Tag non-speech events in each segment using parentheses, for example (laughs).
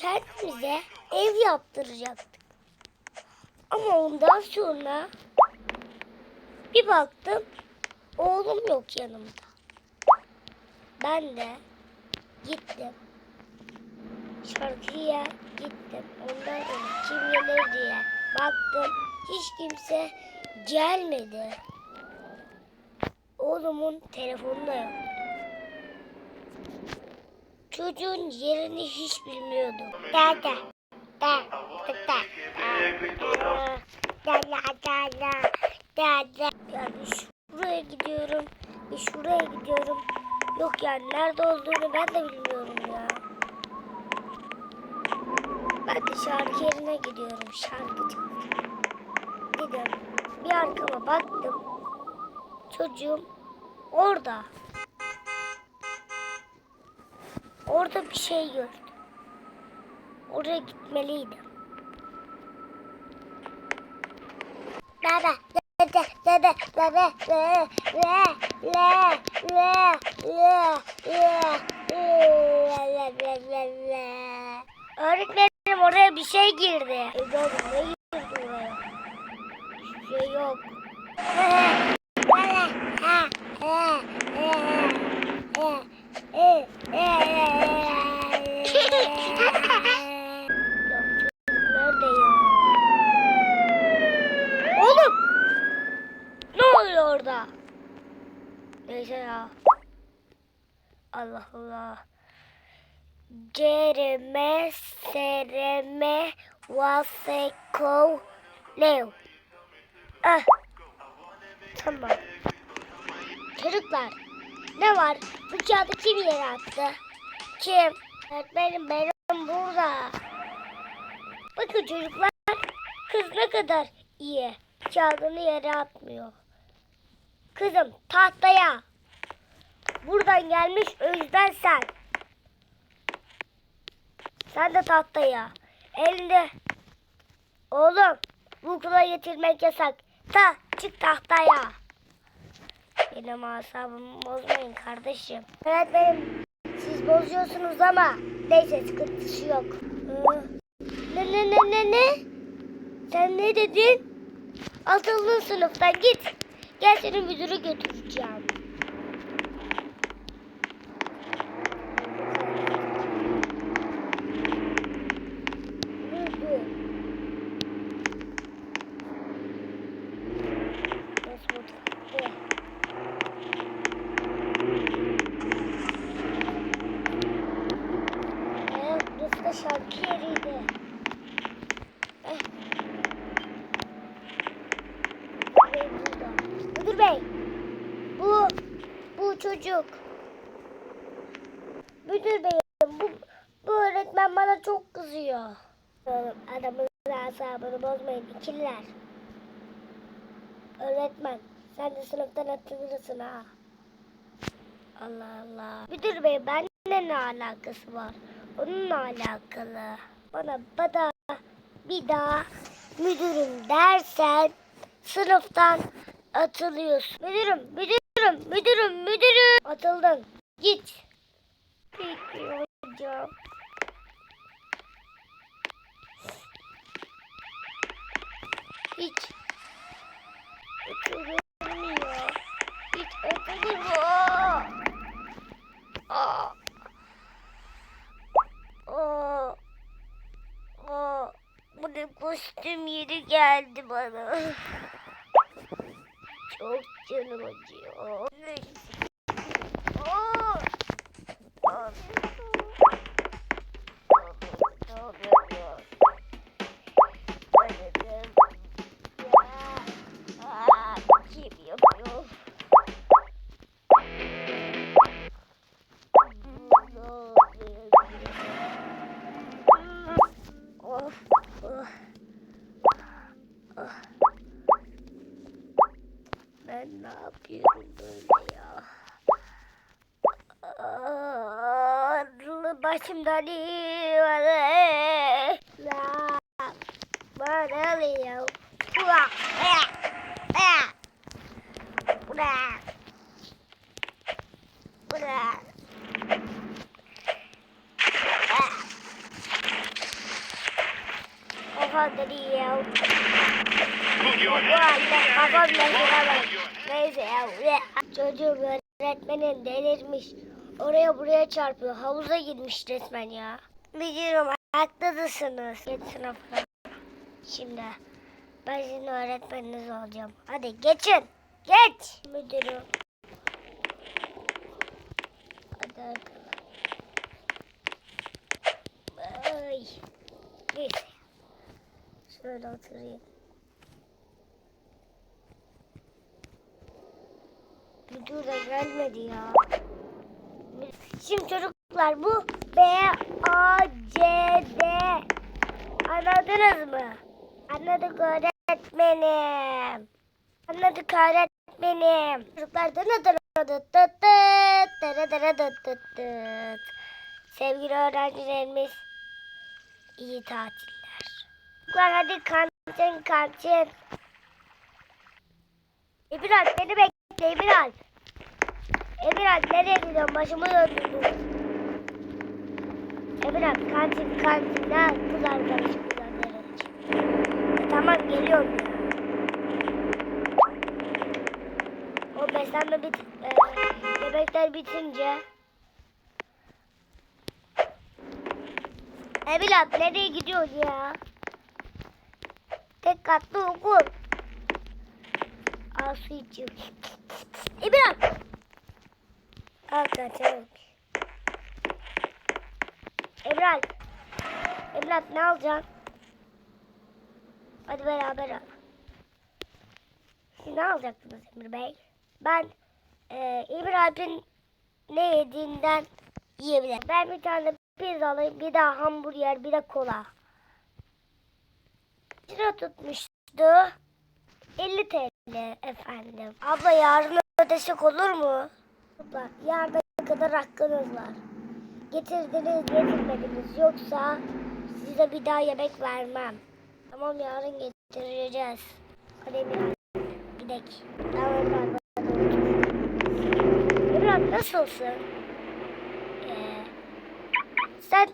kendimize ev yaptıracaktık. Ama ondan sonra bir baktım oğlum yok yanımda. Ben de gittim. Şarkıya gittim. Ondan sonra kim gelir diye baktım. Hiç kimse gelmedi. Oğlumun telefonu da yok. Çocuğun yerini hiç bilmiyordum. Da da da da da da da da da da da Yani şuraya gidiyorum, bir şuraya gidiyorum. Yok yani nerede olduğunu ben de bilmiyorum ya. Ben de şarkı yerine gidiyorum. Şarkı. Dedim. Bir arkama baktım. Çocuğum orada. Orada bir şey gördüm. Oraya gitmeliydim. Baba, dede, dede, dede, le, le, le, le, le, le, le, le. Öğretmenim oraya bir şey girdi. Ne girdi oraya? Hiçbir şey yok. Ya bu çocuk nerede ya? Oğlum! Ne oluyor orada? Neyse ya. Allah Allah. Cereme sereme vasekov lev. Ah. Tamam. Çocuklar ne var? Bu kağıdı kim yere attı? Kim? Öğretmenim benim burada. Bakın çocuklar kız ne kadar iyi. Kağıdını yere atmıyor. Kızım tahtaya. Buradan gelmiş o yüzden sen. Sen de tahtaya. Elinde. Oğlum bu okula getirmek yasak. Ta çık tahtaya. Benim asabımı bozmayın kardeşim. Evet benim siz bozuyorsunuz ama neyse sıkıntısı yok. Ee, Ne ne ne ne ne? Sen ne dedin? Atıldın sınıftan git. Gel seni müdüre götüreceğim. Müdür. Burası mutfak. Evet, burası da şarkı yeriydi. Eh. Müdür Bey burada. Müdür Bey, bu, bu çocuk. Müdür Bey, bu, bu öğretmen bana çok kızıyor. Adamın asabını bozmayın, ikililer. Öğretmen, sen de sınıftan atılırsın ha. Allah Allah. Müdür bey benimle ne alakası var? Onunla alakalı. Bana bana bir daha müdürüm dersen sınıftan atılıyorsun. Müdürüm, müdürüm, müdürüm, müdürüm. Atıldın. Git. Peki hocam. Hiç. Atılmıyor. Hiç atılmıyor. Aa. Aa. Aa. Bu ne kostüm yeri geldi bana. Çok canım acıyor. Aa. Ben ne yapıyorum böyle ya? Başımda var. Bana alıyor. Kulak. Kulak. Kulak. Kafamda alıyor. Kafamda alıyor. Neyse ya. Çocuğum öğretmenim delirmiş. Oraya buraya çarpıyor. Havuza girmiş resmen ya. Biliyorum haklısınız. Geç sınıfına. Şimdi ben sizin öğretmeniniz olacağım. Hadi geçin. Geç. Müdürüm. Hadi arkadaşlar. Ay. Neyse. Şöyle oturayım. Müdür de gelmedi ya. Şimdi çocuklar bu B A C D anladınız mı? Anladık öğretmenim. Anladık öğretmenim. Çocuklar. Sevgili öğrencilerimiz iyi tatiller. Çocuklar hadi kantin kantin. Emirhan beni bekle Emirhan. Emirhan nereye gidiyorsun? Başımı döndürdün. Emirhan kantin kantin. Ha, kız arkadaşım. E, tamam geliyorum ya. O beslenme bit e, yemekler bitince Emirhan nereye gidiyorsun ya? Tek katlı okul. Al su içiyorum. (laughs) İbrahim. Al kaçalım. İbrahim. İbrahim ne alacaksın? Hadi beraber al. Siz ne alacaktınız Emir Bey? Ben e, İbrahim'in ne yediğinden yiyebilirim. Ben bir tane pizza alayım, bir daha hamburger, bir de kola. Lira tutmuştu. 50 TL efendim. Abla yarın ödesek olur mu? Abla yarına kadar hakkınız var. Getirdiniz getirmediniz yoksa size bir daha yemek vermem. Tamam yarın getireceğiz. Hadi biraz gidelim. Tamam Emrah. Emrah nasılsın? Ee, sen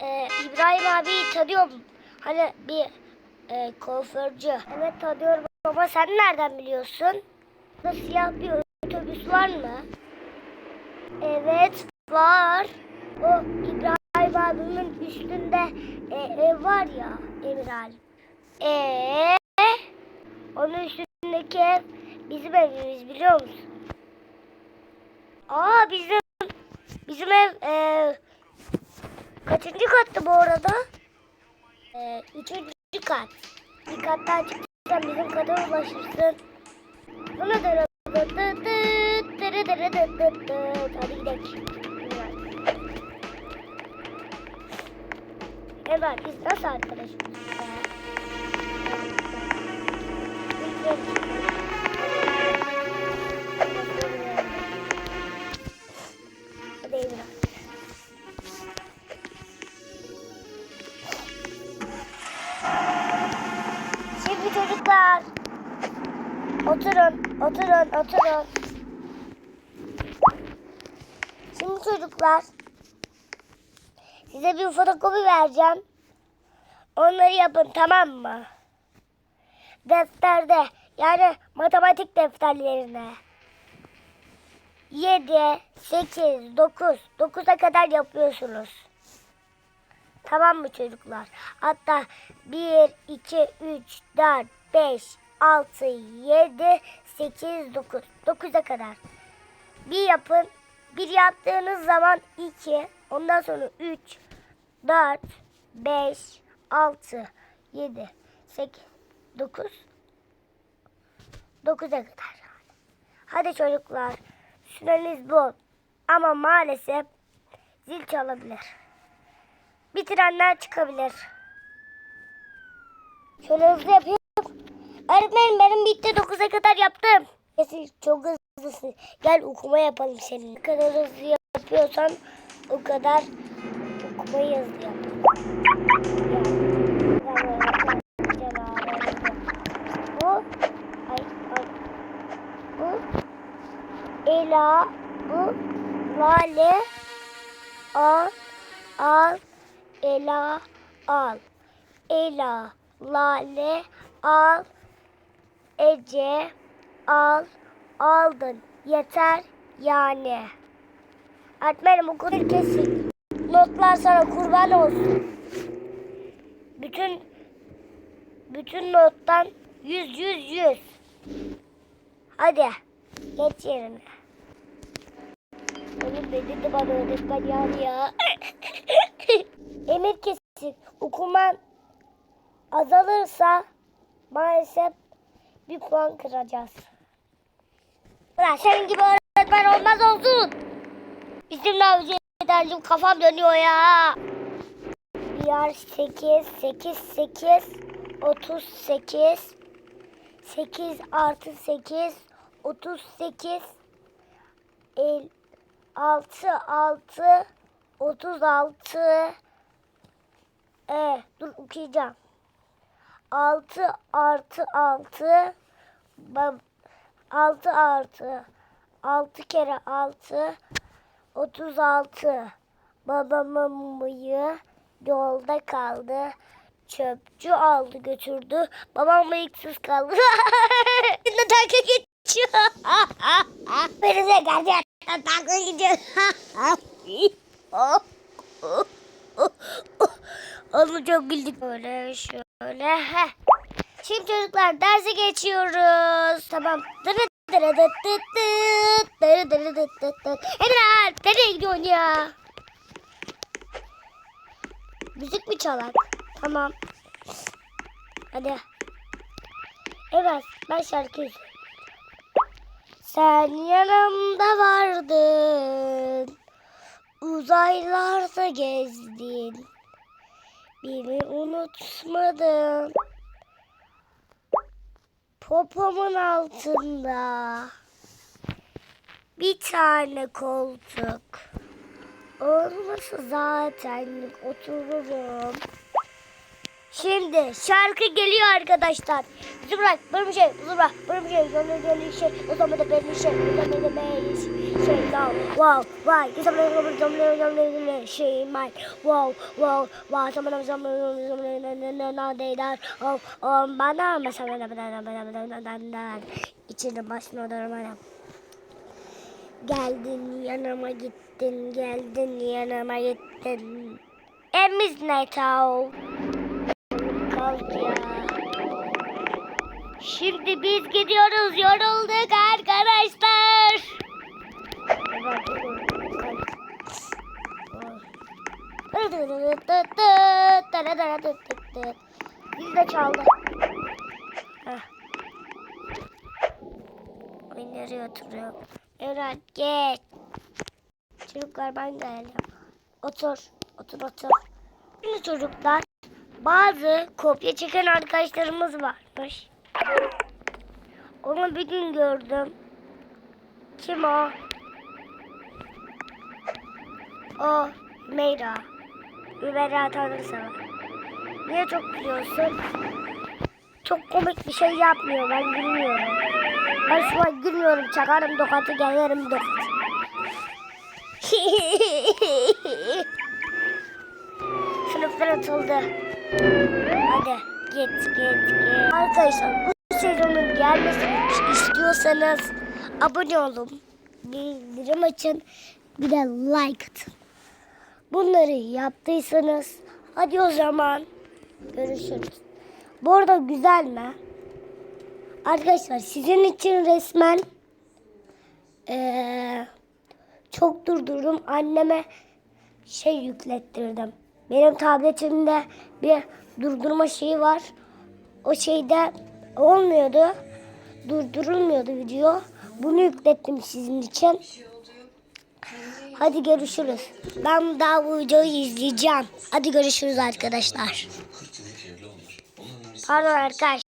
e, İbrahim abi tanıyor musun? Hani bir e, kuaförcü. Evet tanıyorum ama sen nereden biliyorsun? Burada siyah bir otobüs var mı? Evet var. O İbrahim abimin üstünde e, ev var ya Emral. Eee onun üstündeki ev bizim evimiz biliyor musun? Aa bizim bizim ev e, kaçıncı kattı bu arada? E, üçüncü kat. Bir kattan çıksan bizim kata ulaşırsın. Bunu da dıt dırı dırı dıt dıt dıt. Hadi gidelim. Evet biz nasıl arkadaşız? Hadi Size bir fotokopi vereceğim. Onları yapın tamam mı? Defterde yani matematik defterlerine. 7, 8, 9, 9'a kadar yapıyorsunuz. Tamam mı çocuklar? Hatta 1, 2, 3, 4, 5, 6, 7, 8, 9. 9'a kadar. Bir yapın. Bir yaptığınız zaman 2, ondan sonra 3, 4, 5, 6, 7, 8, 9. 9'a kadar. Hadi çocuklar. Süreniz bol. Ama maalesef zil çalabilir. Bitirenler çıkabilir. Şöyle hızlı yapayım. Öğretmenim benim bitti 9'a kadar yaptım. Kesin çok hızlısın. Gel okuma yapalım senin. Ne kadar hızlı yapıyorsan o kadar okumayı yap. Bu ay, ay, bu Ela bu Lale al al Ela al Ela Lale al. Ece al. Aldın. Yeter yani. Öğretmenim okul kesik. Notlar sana kurban olsun. Bütün bütün nottan yüz yüz yüz. Hadi geç yerine. Ne dedi bana öğretmen yani ya. (laughs) Emir kesik. Okuman azalırsa maalesef bir puan kıracağız. Ulan senin gibi öğretmen olmaz olsun. Bizim ne ederdim kafam dönüyor ya. Bir 8, 8, 8, 38, 8 artı 8, 38, el, 6, 6, 36, e, dur okuyacağım. 6 artı 6, 6 artı 6 kere 6, 36. Babamın bıyığı yolda kaldı. Çöpçü aldı götürdü. Babam bıyıksız kaldı. (laughs) Şimdi dalga geçiyor. (laughs) Beni de gerçekten dalga geçiyor. Onu çok güldük. Böyle şöyle. Şimdi çocuklar derse geçiyoruz. Tamam. Dırı Emre nereye gidiyorsun ya? Müzik mi çalar? Tamam. Hadi. Evet ben söyleyeyim. Sen yanımda vardın. Uzaylarda gezdin. Beni unutmadın. Popomun altında bir tane koltuk. Olmasa zaten otururum. Şimdi şarkı geliyor arkadaşlar. Zıbrak, bir şey, zıbrak, bir şey, gönül gönül şey, o zaman da benim şey, o zaman da benim şey, wow, wow, wow, o zaman da benim zaman da benim şey, my, wow, wow, wow, zaman da zaman da zaman da ne değer, oh, oh, bana mesela bana bana bana bana bana bana içine başına dönmem. Geldin yanıma gittin, geldin yanıma gittin. Emiz ne tav? Kalk ya. Şimdi biz gidiyoruz, yorulduk arkadaşlar. Biz de çaldı. Ay nereye oturuyor? Evren geç. Çocuklar ben geldim. Otur. Otur otur. Şimdi çocuklar bazı kopya çeken arkadaşlarımız varmış. Onu bir gün gördüm. Kim o? O Meyra. Hümeyra tanırsa. Niye çok gülüyorsun? Çok komik bir şey yapmıyor. Ben gülmüyorum. Ben şu an gülmüyorum. Çakarım tokatı gelirim tokat. (laughs) Sınıflar atıldı. Hadi git git git. Arkadaşlar bu sezonun gelmesini istiyorsanız abone olun. Bildirim açın. Bir de like atın. Bunları yaptıysanız hadi o zaman görüşürüz. Bu arada güzel mi? Arkadaşlar sizin için resmen eee, çok durdurdum. Anneme şey yüklettirdim. Benim tabletimde bir durdurma şeyi var. O şeyde olmuyordu. Durdurulmuyordu video. Bunu yüklettim sizin için. Hadi görüşürüz. Ben daha bu videoyu izleyeceğim. Hadi görüşürüz arkadaşlar. Pardon arkadaş.